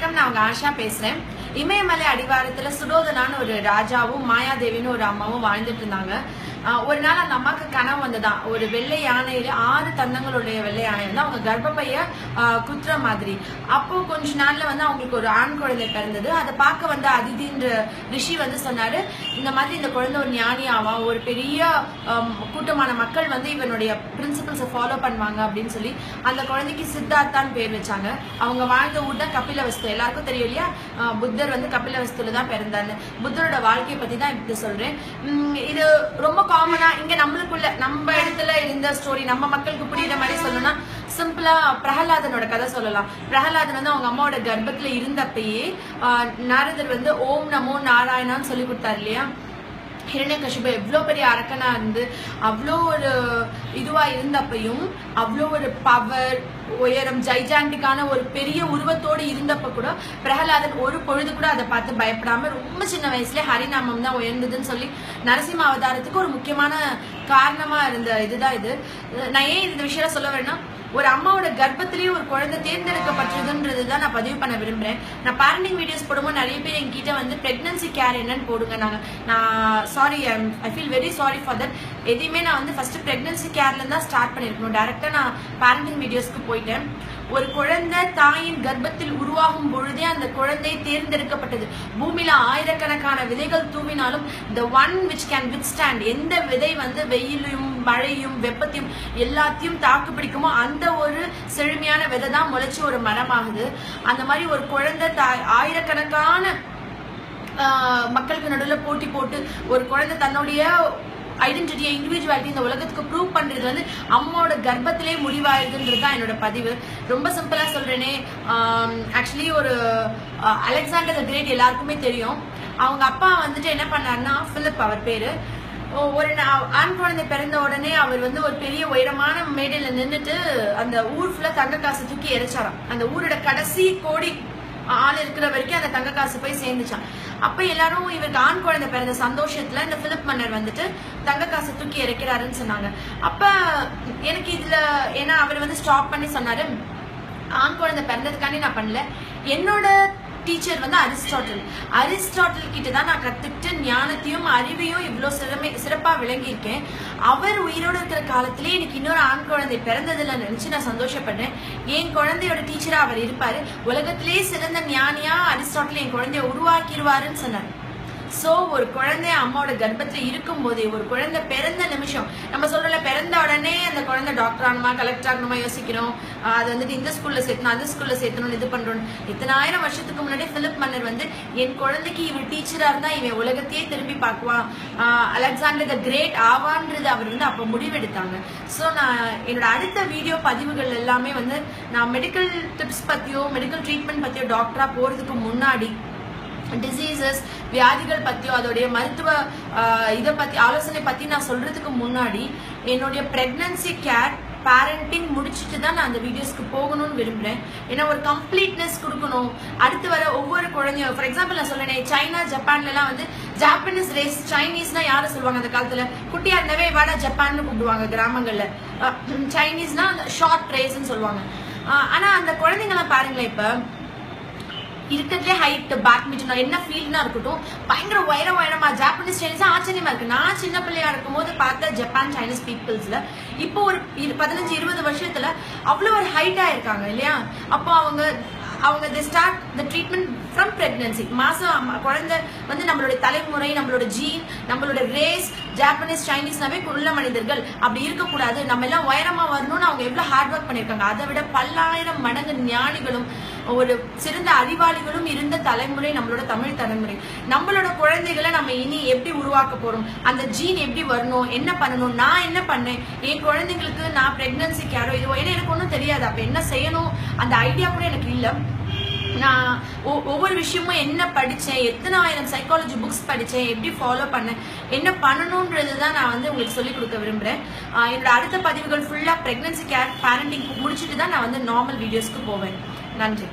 வணக்கம். நான் உங்க ஆஷா பேசுறேன். இமயமலை அடிவாரத்துல சுடோதனான்னு ஒரு ராஜாவும் மாயாதேவின்னு ஒரு அம்மாவும் வாழ்ந்துட்டு இருந்தாங்க. ஒரு நாள் அந்த அம்மாக்கு கனவு வந்ததான் ஒரு வெள்ளை யானையில ஆறு தந்தங்களுடைய வெள்ளை யானை வந்து அவங்க கர்ப்பப்பைய ஆஹ் குத்துற மாதிரி. அப்போ கொஞ்ச நாள்ல வந்து அவங்களுக்கு ஒரு ஆண் குழந்தை பிறந்தது. அதை பார்க்க வந்த அதிதின்ற ரிஷி வந்து சொன்னாரு இந்த மாதிரி இந்த குழந்தை ஒரு ஞானி ஆவான். ஒரு பெரிய கூட்டமான மக்கள் வந்து இவனுடைய பிரின்சிபல்ஸை ஃபாலோ பண்ணுவாங்க அப்படின்னு சொல்லி அந்த குழந்தைக்கு சித்தார்த்தான்னு பேர் வச்சாங்க. அவங்க வாழ்ந்த ஊர் தான் கபிலவஸ்து எல்லாருக்கும் தெரியும் இல்லையா? புத்தர் வந்து கபிலவஸ்துல தான் பிறந்தாரு. புத்தரோட வாழ்க்கையை பத்தி தான் இப்படி சொல்றேன். இது ரொம்ப காமனா இங்க நம்மளுக்குள்ள நம்ம இடத்துல இருந்த ஸ்டோரி நம்ம மக்களுக்கு புரியுற மாதிரி சொல்லணும்னா சிம்பிளா பிரகலாதனோட கதை சொல்லலாம். பிரகலாதன் வந்து அவங்க அம்மாவோட கர்ப்பத்துல இருந்தப்பயே நாரதர் வந்து ஓம் நமோ நாராயணான்னு சொல்லி கொடுத்தாரு இல்லையா? ஹிரண்யகசிபு எவ்வளோ பெரிய அரக்கனா இருந்து அவ்வளோ ஒரு இதுவாக இருந்தப்பையும் அவ்வளோ ஒரு பவர் உயரம் ஜைஜாண்டிக்கான ஒரு பெரிய உருவத்தோடு இருந்தப்ப கூட பிரகலாதன் ஒரு பொழுது கூட அதை பார்த்து பயப்படாம ரொம்ப சின்ன வயசுல ஹரிநாமம் தான் உயர்ந்ததுன்னு சொல்லி நரசிம்ம அவதாரத்துக்கு ஒரு முக்கியமான காரணமா இருந்த இதுதான் இது. நான் ஏன் இந்த விஷயம் சொல்ல வரேன்னா ஒரு அம்மாவோட கர்ப்பத்திலேயே ஒரு குழந்தை தேர்ந்தெடுக்கப்பட்டதுன்றது தான் நான் பதிவு பண்ண விரும்புறேன். நான் பேரண்டிங் வீடியோஸ் போடும்போது நிறைய பேர் என்கிட்ட வந்து பிரெக்னன்சி கேர் என்னன்னு போடுங்க நாங்கள் நான் sorry I feel very sorry for that எதையுமே நான் வந்து ஃபர்ஸ்ட் பிரெக்னன்சி கேர்ல தான் ஸ்டார்ட் பண்ணிருக்கணும். டேரக்டா நான் பேரண்டிங் வீடியோஸ்க்கு போயிட்டேன் ஒரு குழந்தை தாயின் கர்ப்பத்தில் உருவாகும் பொழுதே அந்த குழந்தை தேர்ந்தெடுக்கப்பட்டது. பூமியில ஆயிரக்கணக்கான விதைகள் தூவினாலும் the one which can withstand எந்த விதை வந்து வெயிலையும் மழையும் வெப்பத்தையும் எல்லாத்தையும் தாக்கு பிடிக்குமோ அந்த ஒரு செழுமையான விதை தான் முளைச்சி ஒரு மரமாகுது. அந்த மாதிரி ஒரு குழந்தை தாய் ஆயிரக்கணக்கான மக்களுக்கு நடுவில் போட்டி போட்டு ஒரு குழந்தை தன்னுடைய ஐடென்டிட்டியை இண்டிவிஜுவாலிட்டி இந்த உலகத்துக்கு ப்ரூவ் பண்றது வந்து அம்மாவோட கர்ப்பத்திலே முடிவாயிருதுன்றது தான் என்னோட பதிவு. ரொம்ப சிம்பிளா சொல்றேனே. ஆக்சுவலி ஒரு அலெக்சாண்டர் த கிரேட் எல்லாருக்குமே தெரியும். அவங்க அப்பா வந்துட்டு என்ன பண்ணாருன்னா பிலிப் அவர் பேரு. ஒரு ஆண் குழந்தை பிறந்த உடனே அவர் வந்து ஒரு பெரிய உயரமான மேடையில நின்றுட்டு அந்த ஊர் ஃபுல்லா தங்க காசு தூக்கி எரிச்சாராம். அந்த ஊரோட கடைசி கோடி ஆள் இருக்கிற வரைக்கும் அந்த தங்க காசு போய் சேர்ந்துச்சான் அப்ப எல்லாரும் இவருக்கு ஆண் குழந்தை பிறந்த சந்தோஷத்துல இந்த பிலிப் மன்னர் வந்துட்டு தங்க காசு தூக்கி இறக்கிறாருன்னு சொன்னாங்க. அப்ப எனக்கு இதுல ஏன்னா அவர் வந்து ஸ்டாப் பண்ணி சொன்னாரு. ஆண் குழந்தை பிறந்ததுக்காண்டி நான் பண்ணல. என்னோட டீச்சர் வந்து அரிஸ்டாட்டில் அரிஸ்டாட்டில் கிட்ட தான் நான் கத்துக்கிட்டு ஞானத்தையும் அறிவையும் இவ்வளோ சிறமை சிறப்பாக விளங்கியிருக்கேன். அவர் உயிரோடு இருக்கிற காலத்திலே எனக்கு இன்னொரு ஆண் குழந்தை பிறந்ததில் நினச்சி நான் சந்தோஷப்படுறேன். என் குழந்தையோட டீச்சராக அவர் இருப்பார். உலகத்திலே சிறந்த ஞானியாக அரிஸ்டாட்டில் என் குழந்தைய உருவாக்கிடுவாருன்னு சொன்னார். சோ ஒரு குழந்தை அம்மாவோட கர்ப்பத்துல இருக்கும் போதே ஒரு குழந்தை பிறந்த நிமிஷம் நம்ம சொல்றோம்ல பிறந்த உடனே அந்த குழந்தை டாக்டர் ஆகணுமா கலெக்டர் ஆகணுமா யோசிக்கிறோம். அது வந்துட்டு இந்த ஸ்கூல்ல சேர்த்தணும் அந்த ஸ்கூல்ல சேர்த்தணும் இது பண்றோம். இத்தனாயிரம் வருஷத்துக்கு முன்னாடி பிலிப் மன்னர் வந்து என் குழந்தைக்கு இவன் டீச்சரா இருந்தா இவன் உலகத்தையே திரும்பி பார்க்குவான். அலெக்சாண்டர் த கிரேட் ஆவான்றது அவர் வந்து அப்ப முடிவெடுத்தாங்க. சோ நான் என்னோட அடுத்த வீடியோ பதிவுகள் எல்லாமே வந்து நான் மெடிக்கல் டிப்ஸ் பத்தியோ மெடிக்கல் ட்ரீட்மெண்ட் பத்தியோ டாக்டரா போறதுக்கு முன்னாடி டிசீசஸ் வியாதிகள் பற்றியோ அதோடைய மருத்துவ இதை பற்றி ஆலோசனை பற்றி நான் சொல்கிறதுக்கு முன்னாடி என்னுடைய ப்ரெக்னன்சி கேர் பேரண்டிங் முடிச்சுட்டு தான் நான் அந்த வீடியோஸ்க்கு போகணும்னு விரும்புகிறேன் ஏன்னா ஒரு கம்ப்ளீட்னஸ் கொடுக்கணும். அடுத்து வர ஒவ்வொரு குழந்தையும் ஃபார் எக்ஸாம்பிள் நான் சொல்லினேன் சைனா ஜப்பான்லலாம் வந்து ஜாப்பனீஸ் ரேஸ் சைனீஸ்னா யாரை சொல்லுவாங்க அந்த காலத்தில்? குட்டியாக இருந்தவே வாடா ஜப்பான்னு கூப்பிடுவாங்க கிராமங்களில். அஹ், சைனீஸ்னா ஷார்ட் ரேஸ்ன்னு சொல்லுவாங்க. ஆனால் அந்த குழந்தைங்களாம் பாருங்களேன் இப்போ இருக்கிறதுலே ஹைட் பேட்மிண்டன் என்ன ஃபீல்ட்னா இருக்கட்டும் பயங்கர உயரம் உயரமா ஜாப்பனீஸ் சைனீஸ் ஆச்சரியமா இருக்கு. நான் சின்ன பிள்ளையா இருக்கும்போது பார்த்த ஜப்பான் சைனீஸ் பீப்புள்ஸ்ல இப்போ ஒரு இரு- பதினஞ்சு இருபது வருஷத்துல அவ்வளோ ஒரு ஹைட்டா இருக்காங்க இல்லையா? அப்போ அவங்க அவங்க the start the treatment from pregnancy மாசம் குழந்தை வந்து நம்மளோட தலைமுறை நம்மளோட ஜீன் நம்மளோட ரேஸ் ஜாப்பனீஸ் சைனீஸ்னாவே குள்ள மனிதர்கள். அப்படி இருக்கக்கூடாது. நம்ம எல்லாம் உயரமா வரணும்னு அவங்க எவ்வளவு ஹார்ட் ஒர்க் பண்ணிருக்காங்க அதை விட பல்லாயிரம் மடங்கு ஞானிகளும் ஒரு சிறந்த அறிவாளிகளும் இருந்த தலைமுறை நம்மளோட தமிழ் தலைமுறை. நம்மளோட குழந்தைகளை நம்ம இனி எப்படி உருவாக்க போறோம்? அந்த ஜீன் எப்படி வரணும்? என்ன பண்ணணும்? நான் என்ன பண்ணேன்? என் குழந்தைங்களுக்கு நான் பிரெக்னன்சி கேரோ இதுவோ? ஏன்னா எனக்கு ஒன்றும் தெரியாது. அப்ப என்ன செய்யணும்? அந்த ஐடியா கூட எனக்கு இல்லை. நான் ஒ- ஒவ்வொரு விஷயமும் என்ன படித்தேன் எத்தனை ஆயிரம் சைக்காலஜி புக்ஸ் படித்தேன் எப்படி ஃபாலோ பண்ணேன் என்ன பண்ணணுன்றது தான் நான் வந்து உங்களுக்கு சொல்லிக் கொடுக்க விரும்புகிறேன் என்னோட அடுத்த பதிவுகள் ஃபுல்லாக ப்ரெக்னன்சி கேர் பேரண்டிங் முடிச்சுட்டு தான் நான் வந்து நார்மல் வீடியோஸ்க்கு போவேன். நன்றி.